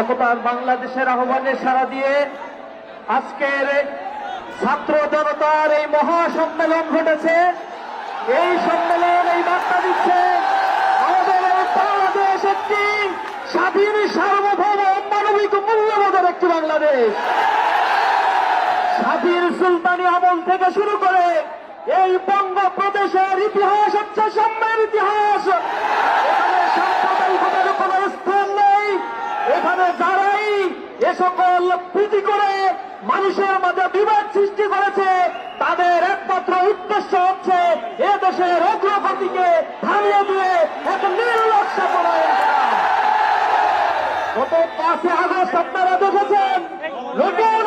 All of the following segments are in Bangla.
একতার বাংলাদেশের আহ্বানে সাড়া দিয়ে আজকের ছাত্র জনতার এই মহা সম্মেলন ঘটেছে। এই সম্মেলন এই বার্তা দিচ্ছে আমাদের বাংলাদেশ একটি স্বাধীন, সার্বভৌম, মানবিক, মূল্যবোধের একটি বাংলাদেশ। স্বাধীন সুলতানি আমল থেকে শুরু করে এই বঙ্গপ্রদেশের ইতিহাস হচ্ছে সাম্যের ইতিহাস এখানে সাম্প্রদায়িকতার কোনো স্থান নেই এখানে তারাই এ সকল পুঁজি করে, মানুষের মাঝে বিবাদ সৃষ্টি করেছে তাদের একমাত্র উদ্দেশ্য হচ্ছে এ দেশের অগ্রগতিকে হারিয়ে দিয়ে এক নির্লক্ষ পলায়ন করা। গত পাঁচে আগস্ট আপনারা দেখেছেন নতুন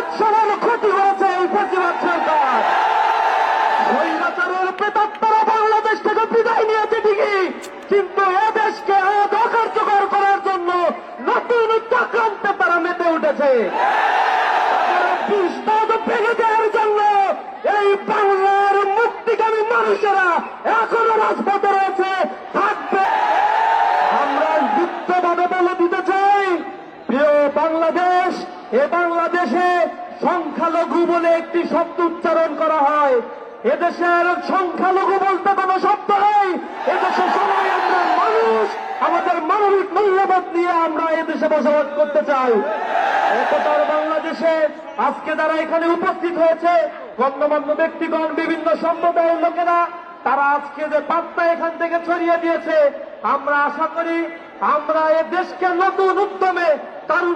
বছরের ক্ষতি হয়েছে এই প্রতিবাদ সরকার স্বৈরাচারের বাংলাদেশ থেকে বিদায় নিয়েছে ঠিকই, কিন্তু এ অকার্যকর করার জন্য নতুন চক্রান্তে তারা মেতে উঠেছে। জন্য এই বাংলার মুক্তিকামী মানুষেরা এখনও রাজপথে রয়েছে থাকবে আমরা যুক্তভাবে বলে দিতে চাই প্রিয় বাংলাদেশ, এ বাংলাদেশে সংখ্যালঘু বলে একটি শব্দ উচ্চারণ করা হয়। এদেশের সংখ্যালঘু বলতে কোনো শব্দ নেই। এদেশে সবাই আমরা মানুষ, আমাদের মানবিক মূল্যবোধ নিয়ে আমরা এদেশে বসবাস করতে চাই। একতার বাংলাদেশে আজকে যারা এখানে উপস্থিত হয়েছে, গণ্যমান্য ব্যক্তিগণ, বিভিন্ন সম্প্রদায়ের লোকেরা, তারা আজকে যে বার্তা এখান থেকে ছড়িয়ে দিয়েছে, আমরা আশা করি আমরা এ দেশকে নতুন উদ্যমে